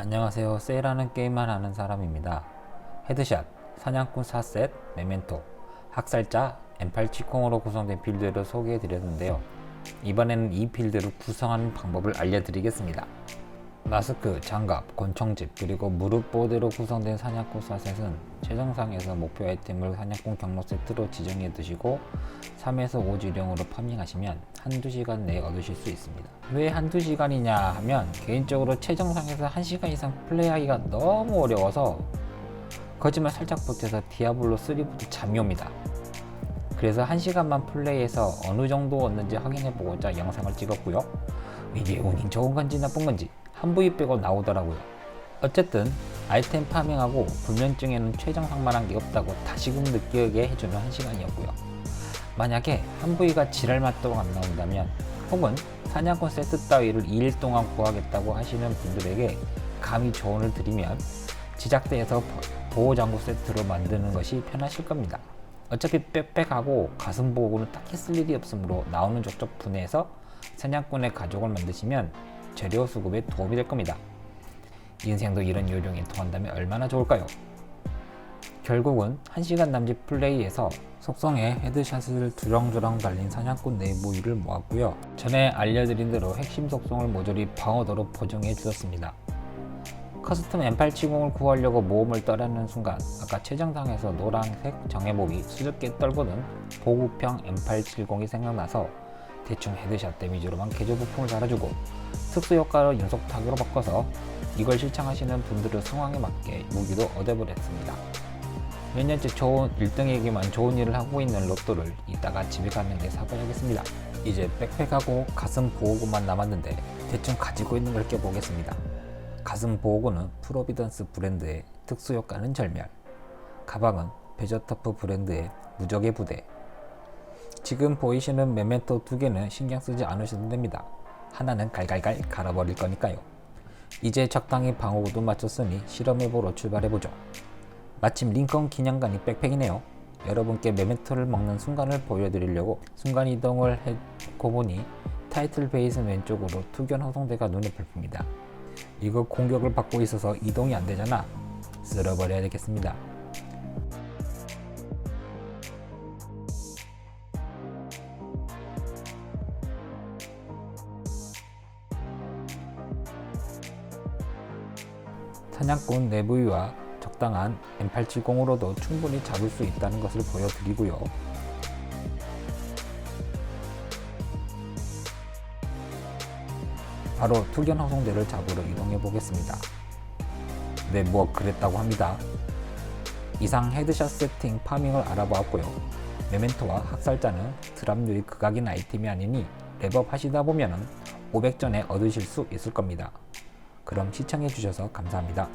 안녕하세요. 세일하는 게임만 하는 사람입니다. 헤드샷, 사냥꾼 4셋, 메멘토, 학살자, M870으로 구성된 빌드를 소개해 드렸는데요. 이번에는 이 빌드를 구성하는 방법을 알려드리겠습니다. 마스크, 장갑, 권총집, 그리고 무릎 보드로 구성된 사냥꾼 4셋은 최정상에서 목표 아이템을 사냥꾼 경로 세트로 지정해 두시고 3에서 5지령으로 파밍하시면 한두 시간 내에 얻으실 수 있습니다. 왜 한두 시간이냐 하면 개인적으로 최정상에서 1시간 이상 플레이하기가 너무 어려워서 거짓말 살짝 보태서 디아블로 3부터 잠이 옵니다. 그래서 1시간만 플레이해서 어느 정도 얻는지 확인해 보고자 영상을 찍었고요. 이게 운이 좋은 건지 나쁜 건지 한 부위 빼고 나오더라고요. 어쨌든 아이템 파밍하고 불면증에는 최정상만한 게 없다고 다시금 느끼게 해주는 한 시간이었고요. 만약에 한 부위가 지랄 맛도 안 나온다면 혹은 사냥꾼 세트 따위를 2일 동안 구하겠다고 하시는 분들에게 감히 조언을 드리면 제작대에서 보호장구 세트로 만드는 것이 편하실 겁니다. 어차피 빽빽하고 가슴 보호구는 딱히 쓸 일이 없으므로 나오는 족족 분해해서 사냥꾼의 가족을 만드시면 재료 수급에 도움이 될 겁니다. 인생도 이런 요령이 통한다면 얼마나 좋을까요? 결국은 1시간 남짓 플레이에서 속성에 헤드샷을 주렁주렁 달린 사냥꾼 내부위를 모았고요. 전에 알려드린 대로 핵심 속성을 모조리 방어도로 보정해 주었습니다. 커스텀 M870을 구하려고 모험을 떠나는 순간 아까 최정상에서 노란색 정해몹이 수줍게 떨고는 보급형 M870이 생각나서 대충 헤드샷 데미지로만 개조 부품을 달아주고 특수 효과를 연속 타격으로 바꿔서 이걸 실창하시는 분들의 상황에 맞게 무기도 얻어버렸습니다. 몇 년째 좋은 1등에게만 좋은 일을 하고 있는 로또를 이따가 집에 게 사봐야겠습니다. 이제 백팩하고 가슴 보호구만 남았는데 대충 가지고 있는 걸 껴보겠습니다. 가슴 보호구는 프로비던스 브랜드의 특수 효과는 절멸. 가방은 베저터프 브랜드의 무적의 부대. 지금 보이시는 메멘토 두 개는 신경 쓰지 않으셔도 됩니다. 하나는 갈갈갈 갈아버릴 거니까요. 이제 적당히 방어구도 맞췄으니 실험해보러 출발해보죠. 마침 링컨 기념관이 백팩이네요. 여러분께 메멘토를 먹는 순간을 보여드리려고 순간 이동을 했고 보니 타이틀 베이스 왼쪽으로 투견 허송대가 눈에 밟힙니다. 이거 공격을 받고 있어서 이동이 안 되잖아. 쓸어버려야 되겠습니다. 사냥꾼 내부위와 적당한 M870으로도 충분히 잡을 수 있다는 것을 보여드리고요. 바로 투견 허송대를 잡으러 이동해 보겠습니다. 네, 뭐 그랬다고 합니다. 이상 헤드샷 세팅 파밍을 알아보았고요. 메멘토와 학살자는 드랍률이 극악인 아이템이 아니니 랩업 하시다 보면 500전에 얻으실 수 있을 겁니다. 그럼 시청해 주셔서 감사합니다.